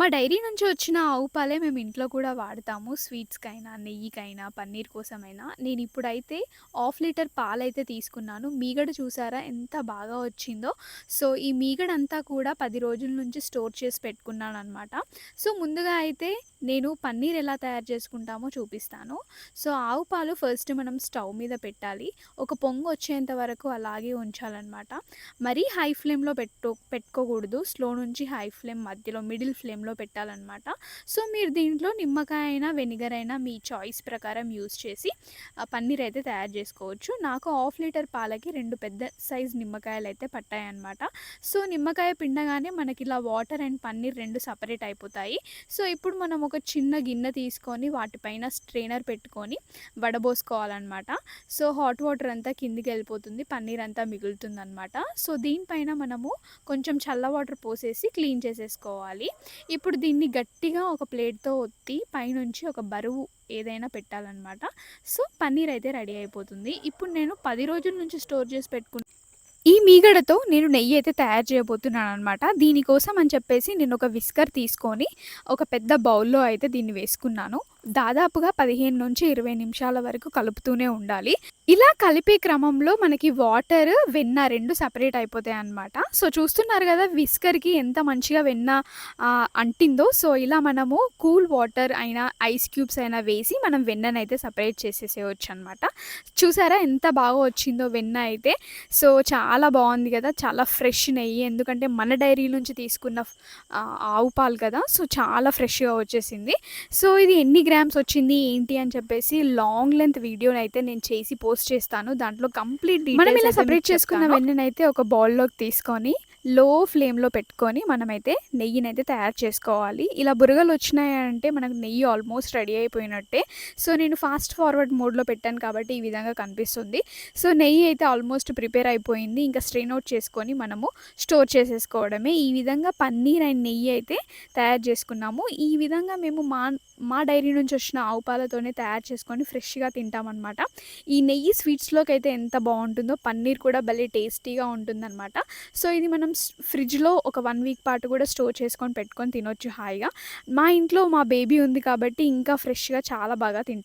మా డైరీ నుంచి వచ్చిన ఆవు పాలే మేము ఇంట్లో కూడా వాడతాము. స్వీట్స్‌కైనా, నెయ్యికైనా, పన్నీర్ కోసమైనా. నేను ఇప్పుడైతే హాఫ్ లీటర్ పాలైతే తీసుకున్నాను. మీగడ చూసారా ఎంత బాగా వచ్చిందో. సో, ఈ మీగడంతా కూడా పది రోజుల నుంచి స్టోర్ చేసి పెట్టుకున్నాను అనమాట సో, ముందుగా అయితే నేను పన్నీర్ ఎలా తయారు చేసుకుంటామో చూపిస్తాను. సో, ఆవు పాలు ఫస్ట్ మనం స్టవ్ మీద పెట్టాలి. ఒక పొంగొచ్చేంత వరకు అలాగే ఉంచాలనమాట. మరీ హై ఫ్లేమ్‌లో పెట్టు పెట్టుకోకూడదు. స్లో నుంచి హై ఫ్లేమ్ మధ్యలో మిడిల్ ఫ్లేమ్‌లో పెట్టాలన్నమాట సో, మీరు దీంట్లో నిమ్మకాయ అయినా, వెనిగర్ అయినా మీ చాయిస్ ప్రకారం యూజ్ చేసి పన్నీర్ అయితే తయారు చేసుకోవచ్చు. నాకు హాఫ్ లీటర్ పాలకి రెండు పెద్ద సైజ్ అయితే పట్టాయన్నమాట. సో, నిమ్మకాయ పిండగానే మనకి ఇలా వాటర్ అండ్ పన్నీర్ రెండు సపరేట్ అయిపోతాయి. సో, ఇప్పుడు మనం ఒక చిన్న గిన్నె తీసుకొని వాటిపైన స్ట్రెయినర్ పెట్టుకొని వడబోసుకోవాలనమాట. సో, హాట్ వాటర్ అంతా కిందికెళ్ళిపోతుంది. పన్నీర్ అంతా మిగులుతుందనమాట. సో, దీనిపైన మనము కొంచెం చల్ల వాటర్ పోసేసి క్లీన్ చేసేసుకోవాలి. ఇప్పుడు దీన్ని గట్టిగా ఒక ప్లేట్‌తో ఒత్తి పైనుంచి ఒక బరువు ఏదైనా పెట్టాలన్నమాట సో, పన్నీర్ అయితే రెడీ అయిపోతుంది. ఇప్పుడు నేను పది రోజుల నుంచి స్టోర్ చేసి పెట్టుకుని ఈ మీగడతో నేను నెయ్యి అయితే తయారు చేయబోతున్నాను అనమాట దీనికోసం అని చెప్పేసి నేను ఒక విస్కర్ తీసుకొని ఒక పెద్ద బౌల్‌లో అయితే దీన్ని వేసుకున్నాను. దాదాపుగా 15-20 నిమిషాల వరకు కలుపుతూనే ఉండాలి. ఇలా కలిపే క్రమంలో మనకి వాటర్, వెన్న రెండు సపరేట్ అయిపోతాయి అనమాట సో, చూస్తున్నారు కదా విస్కర్‌కి ఎంత మంచిగా వెన్న అంటిందో. సో, ఇలా మనము కూల్ వాటర్ అయినా, ఐస్ క్యూబ్స్ అయినా వేసి మనం వెన్నను అయితే సపరేట్ చేసేసేయచ్చు అనమాట చూసారా ఎంత బాగా వచ్చిందో వెన్న అయితే. సో, చాలా బాగుంది కదా చాలా ఫ్రెష్ నెయ్యి. ఎందుకంటే మన డైరీ నుంచి తీసుకున్న ఆవు పాలు కదా! సో, చాలా ఫ్రెష్‌గా వచ్చేసింది. సో, ఇది ఎన్ని గ్రామ్స్ వచ్చింది ఏంటి అని చెప్పేసి లాంగ్ లెంత్ వీడియోనైతే నేను చేసి పోస్ట్ చేస్తాను. దాంట్లో కంప్లీట్ మనం ఇలా అయితే సెపరేట్ చేసుకున్న. వెన్ననైతే ఒక బౌల్‌లోకి తీసుకొని లో ఫ్లేమ్‌లో పెట్టుకొని మనమైతే నెయ్యినైతే తయారు చేసుకోవాలి. ఇలా బురగలు వచ్చినాయంటే మనకు నెయ్యి ఆల్మోస్ట్ రెడీ అయిపోయినట్టే. సో, నేను ఫాస్ట్ ఫార్వర్డ్ మోడ్‌లో పెట్టాను కాబట్టి ఈ విధంగా కనిపిస్తుంది. సో, నెయ్యి అయితే ఆల్మోస్ట్ ప్రిపేర్ అయిపోయింది. ఇంకా స్ట్రెయిన్ అవుట్ చేసుకొని మనము స్టోర్ చేసేసుకోవడమే. ఈ విధంగా పన్నీర్ అండ్ నెయ్యి అయితే తయారు చేసుకున్నాము. ఈ విధంగా మేము మా మా డైరీ నుంచి వచ్చిన ఆవు పాలతోనే తయారు చేసుకొని ఫ్రెష్‌గా తింటామనమాట. ఈ నెయ్యి స్వీట్స్లోకి అయితే ఎంత బాగుంటుందో పన్నీర్ కూడా భలే టేస్టీగా ఉంటుందనమాట. సో, ఇది మనం ఫ్రిడ్జ్‌లో ఒక వన్ వీక్ పాటు కూడా స్టోర్ చేసుకొని పెట్టుకొని తినొచ్చు హాయిగా. మా ఇంట్లో మా బేబీ ఉంది కాబట్టి ఇంకా ఫ్రెష్‌గా చాలా బాగా తింటాం.